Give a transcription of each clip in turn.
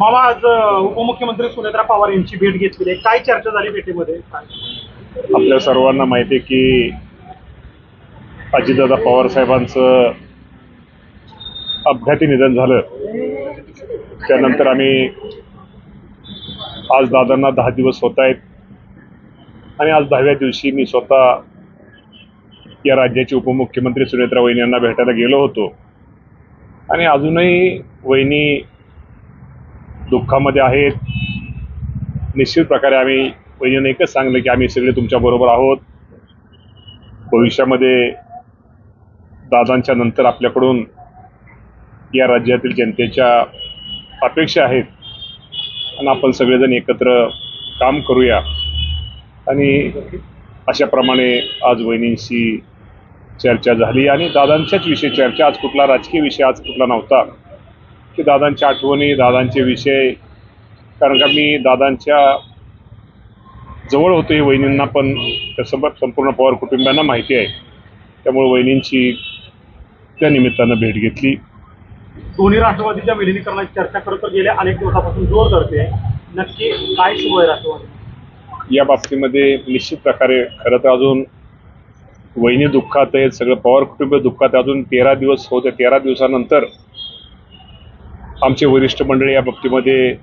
मामा आज उपमुख्यमंत्री सुनेत्रा पवार यांची भेट घेतलेली आहे. काय चर्चा झाली भेटीमध्ये? आपल्या सर्वांना माहिती आहे की अजितदादा पवार साहेबांचं अपघाती निधन झालं. त्यानंतर आम्ही आज दादांना दहा दिवस होत आहेत. आणि आज दहाव्या दिवशी मी स्वतः या राज्याचे उपमुख्यमंत्री सुनेत्रा वहिनी यांना भेटायला गेलो होतो. आणि अजूनही वहिनी दुःखामध्ये आहेत. निश्चित प्रकारे आम्ही वहिनीने एकच सांगलं की आम्ही सगळे तुमच्याबरोबर आहोत. भविष्यामध्ये दादांच्या नंतर आपल्याकडून या राज्यातील जनतेच्या अपेक्षा आहेत. आणि आपण सगळेजण एकत्र काम करूया. आणि अशाप्रमाणे आज वहिनींशी चर्चा झाली आणि दादांच्याच विषयी चर्चा. आज कुठला राजकीय विषय आज कुठला नव्हता. की दादांच्या आठवणी दादांचे विषय. कारण का मी दादांच्या जवळ होतो हे वहिनींना पण त्यासोबत संपूर्ण पवार कुटुंबियांना माहिती आहे. त्यामुळे वहिनींची त्या निमित्तानं भेट घेतली. दोन्ही राष्ट्रवादीच्या विलिनीकरणाची चर्चा करत गेल्या अनेक दिवसापासून जोर धरते नक्की काय सुरू आहे राष्ट्रवादी? या बाबतीमध्ये निश्चित प्रकारे खरं तर अजून वहिनी दुःखात आहेत सगळं पवार कुटुंब दुःखात आहे. अजून तेरा दिवस होते तेरा दिवसानंतर आमचे वरिष्ठ मंडळी या बाबतीमध्ये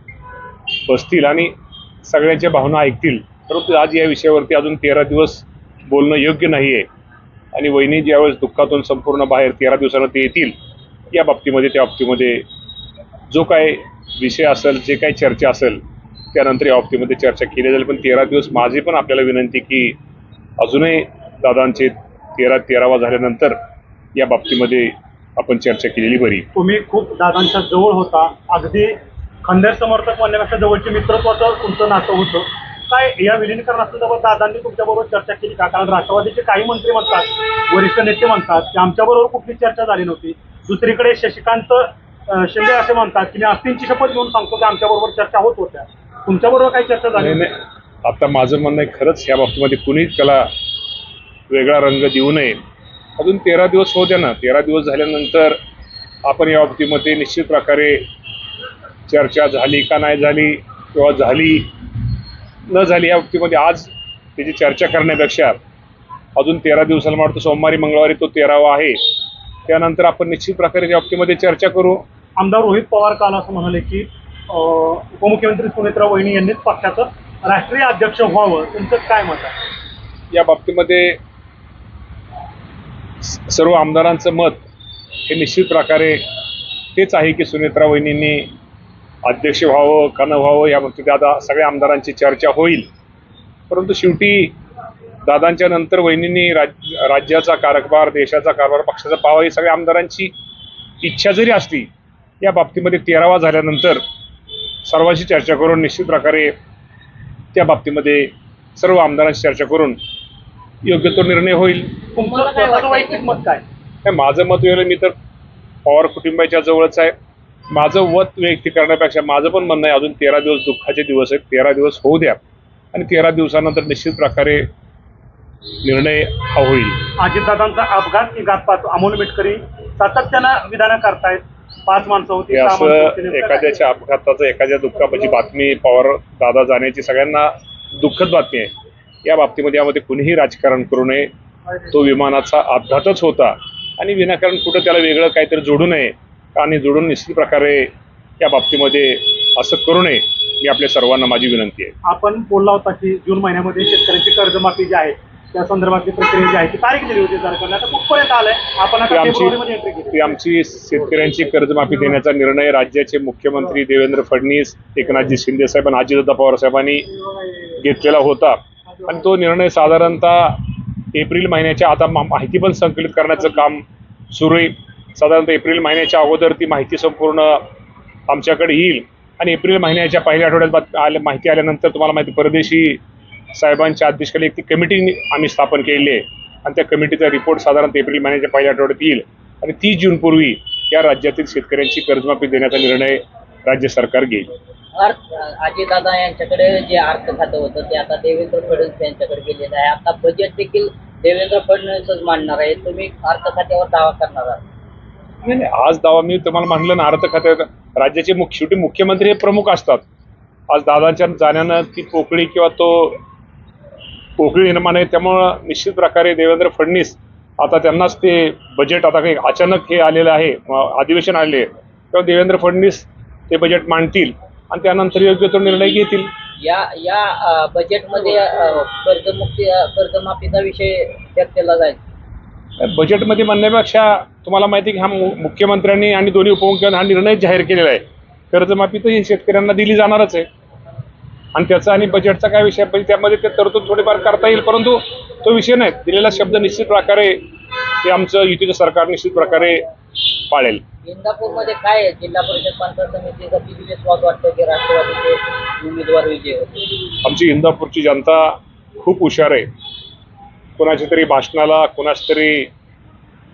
बसतील आणि सगळ्यांच्या भावना ऐकतील परंतु आज या विषयावरती अजून तेरा दिवस बोलणं योग्य नाही आहे आणि वहिनी ज्यावेळेस दुःखातून संपूर्ण बाहेर तेरा दिवसानं ते येतील या बाबतीमध्ये त्या बाबतीमध्ये जो काय विषय असेल जे काही चर्चा असेल त्यानंतर या बाबतीमध्ये चर्चा केली जाईल. पण तेरा दिवस माझी पण आपल्याला विनंती की अजूनही दादांचे तेरा तेरावा झाल्यानंतर या बाबतीमध्ये आपण चर्चा केलेली बरी. तुम्ही खूप दादांच्या जवळ होता. अगदी खंडेर समर्थक म्हणण्यापेक्षा जवळचे मित्रत्वाचं तुमचं नातं होतं. काय या विलिनीकरणासंदर्भात दादांनी तुमच्याबरोबर चर्चा केली का? कारण राष्ट्रवादीचे काही मंत्री म्हणतात वरिष्ठ नेते म्हणतात की आमच्याबरोबर कुठली चर्चा झाली नव्हती. दुसरीकडे शशिकांत शिंदे असे म्हणतात की मी अस्थिंची शपथ घेऊन सांगतो की आमच्याबरोबर चर्चा होत होत्या. तुमच्याबरोबर काही चर्चा झाली नाही नाही. आता माझं म्हणणं आहे खरंच या बाबतीमध्ये कुणीच त्याला वेगळा रंग देऊ नये. अजून तेरा दिवस होऊ द्या ना. तेरा दिवस झाल्यानंतर आपण या बाबतीमध्ये निश्चित प्रकारे चर्चा झाली का नाही झाली किंवा झाली न झाली या बाबतीमध्ये आज त्याची चर्चा करण्यापेक्षा अजून तेरा दिवसाला वाटतं सोमवारी मंगळवारी तो तेरावा आहे. त्यानंतर आपण निश्चित प्रकारे त्या बाबतीमध्ये चर्चा करू. आमदार रोहित पवार काल असं म्हणाले की उपमुख्यमंत्री सुनेत्रा वहिनी यांनीच पक्षाचं राष्ट्रीय अध्यक्ष व्हावं तुमचं काय मत आहे? या बाबतीमध्ये सर्व आमदारांचं मत हे निश्चित प्रकारे तेच आहे की सुनेत्रा वहिनींनी अध्यक्ष व्हावं का न व्हावं या बाबतीत आता सगळ्या आमदारांची चर्चा होईल. परंतु शेवटी दादांच्या नंतर वहिनींनी राज राज्याचा कारभार देशाचा कारभार पक्षाचा पावा ही सगळ्या आमदारांची इच्छा जरी असली या बाबतीमध्ये तेरावा झाल्यानंतर सर्वांशी चर्चा करून निश्चित प्रकारे त्या बाबतीमध्ये सर्व आमदारांशी चर्चा करून योग्य तो निर्णय होईल. मत काय? हे माझं मत वेगळं मी तर पवार कुटुंबाच्या जवळच आहे. माझं मत व्यक्त करण्यापेक्षा माझं पण म्हणणं आहे अजून तेरा दिवस दुःखाचे दिवस आहेत. तेरा दिवस होऊ द्या. आणि तेरा दिवसानंतर निश्चित प्रकारे निर्णय हा होईल. अजितदादांचा अपघात की घातपात अमोल मिटकरी सातत्यानं विधानं करतायत पाच माणसं होती असं? एखाद्याच्या अपघाताचं एखाद्या दुःखाची बातमी पवार दादा जाण्याची सगळ्यांना दुःखद बातमी आहे. या बाबतीमध्ये यामध्ये कुणीही राजकारण करू नये. तो विमानाचा अपघातच होता. आणि विनाकारण कुठं त्याला वेगळं काहीतरी जोडू नये आणि जोडून निश्चित प्रकारे या बाबतीमध्ये असं करू नये मी आपल्या सर्वांना माझी विनंती आहे. आपण बोलला होता की जून महिन्यामध्ये शेतकऱ्यांची कर्जमाफी जी आहे त्या संदर्भातली प्रक्रिया जी आहे ती तारीख दिली होती सरकारने. आता कुठपर्यंत आलंय. आपण आता फेब्रुवारीमध्ये एंट्री केली ती आमची शेतकऱ्यांची कर्जमाफी देण्याचा निर्णय राज्याचे मुख्यमंत्री देवेंद्र फडणवीस एकनाथजी शिंदे साहेब आणि अजितदादा पवार साहेबांनी घेतलेला होता. आणि तो निर्णय साधारणतः एप्रिल महिन्याच्या आता माहिती पण संकलित करण्याचं काम सुरू आहे. साधारणतः एप्रिल महिन्याच्या अगोदर ती माहिती संपूर्ण आमच्याकडे येईल. आणि एप्रिल महिन्याच्या पहिल्या आठवड्यात माहिती आल्यानंतर तुम्हाला माहिती परदेशी साहेबांच्या अध्यक्षतेखाली एक ती कमिटी आम्ही स्थापन केलेली आहे. आणि त्या कमिटीचा रिपोर्ट साधारणतः एप्रिल महिन्याच्या पहिल्या आठवड्यात येईल. आणि तीस जूनपूर्वी या राज्यातील शेतकऱ्यांची कर्जमाफी देण्याचा निर्णय राज्य सरकार घेईल. अजितदादा यांच्याकडे जे अर्थ खातं होतं ते आता देवेंद्र फडणवीस यांच्याकडे गेलेलं आहे. आता बजेट देखील देवेंद्र फडणवीसच मांडणार आहे. तुम्ही अर्थ खात्यावर दावा करणार आहात. नाही नाही आज दावा मी तुम्हाला म्हणलं ना अर्थ खात्यात राज्याचे मुख्य शेवटी मुख्यमंत्री हे प्रमुख असतात. आज दादाच्या जाण्यानं ती पोकळी किंवा तो पोकळी निर्माण आहे त्यामुळं निश्चित प्रकारे देवेंद्र फडणवीस आता त्यांनाच ते बजेट आता काही अचानक हे आलेलं आहे अधिवेशन आले आहे तेव्हा देवेंद्र फडणवीस ते बजेट मांडतील आणि त्यानंतर योग्य तो निर्णय घेतील. या या बजेटमध्ये कर्जमुक्ती कर्जमाफीचा विषय व्यक्त केला जाईल. बजेटमध्ये म्हणण्यापेक्षा तुम्हाला माहिती आहे की हा मु- मुख्यमंत्र्यांनी आणि दोन्ही उपमुख्यमंत्र्यांनी हा निर्णय जाहीर केलेला आहे. कर्जमाफी तर ही शेतकऱ्यांना दिली जाणारच आहे. आणि त्याचा आणि बजेटचा काय विषय म्हणजे त्यामध्ये ते तरतूद थोडीफार करता येईल परंतु तो विषय नाही. दिलेला शब्द निश्चित प्रकारे ते आमचं युतीचं सरकार निश्चित प्रकारे पाळेल. इंदापूरमध्ये काय आहे? जिल्हा परिषद पंचायत समितीचा वाटतो की राष्ट्रवादीचे उमेदवार विजय आमची इंदापूरची जनता खूप हुशार आहे. कोणाच्या तरी भाषणाला कोणाच तरी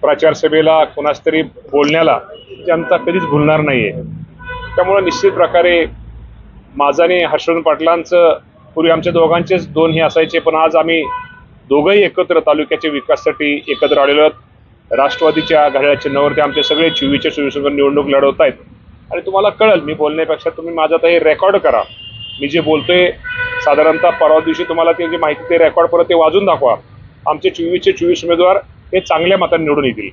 प्रचार सभेला कोणाच तरी बोलण्याला जनता कधीच भुलणार नाही आहे त्यामुळं निश्चित प्रकारे माझं आणि हर्षवर्धन पाटलांचं पूर्वी आमच्या दोघांचेच दोन हे असायचे पण आज आम्ही दोघंही एकत्र तालुक्याच्या विकासासाठी एकत्र आलेलो आहोत. राष्ट्रवादीच्या घड्याळ्या चिन्हावरती आमचे सगळे चोवीसच्या चोवीस निवडणूक लढवत आहेत. आणि तुम्हाला कळेल मी बोलण्यापेक्षा तुम्ही माझं आता हे रेकॉर्ड करा. मी जे बोलतोय साधारणतः परवा दिवशी तुम्हाला ते जी माहिती ते रेकॉर्ड परत ते वाजून दाखवा. आमचे चोवीसचे चोवीस उमेदवार हे चांगल्या मतांनी निवडून येतील.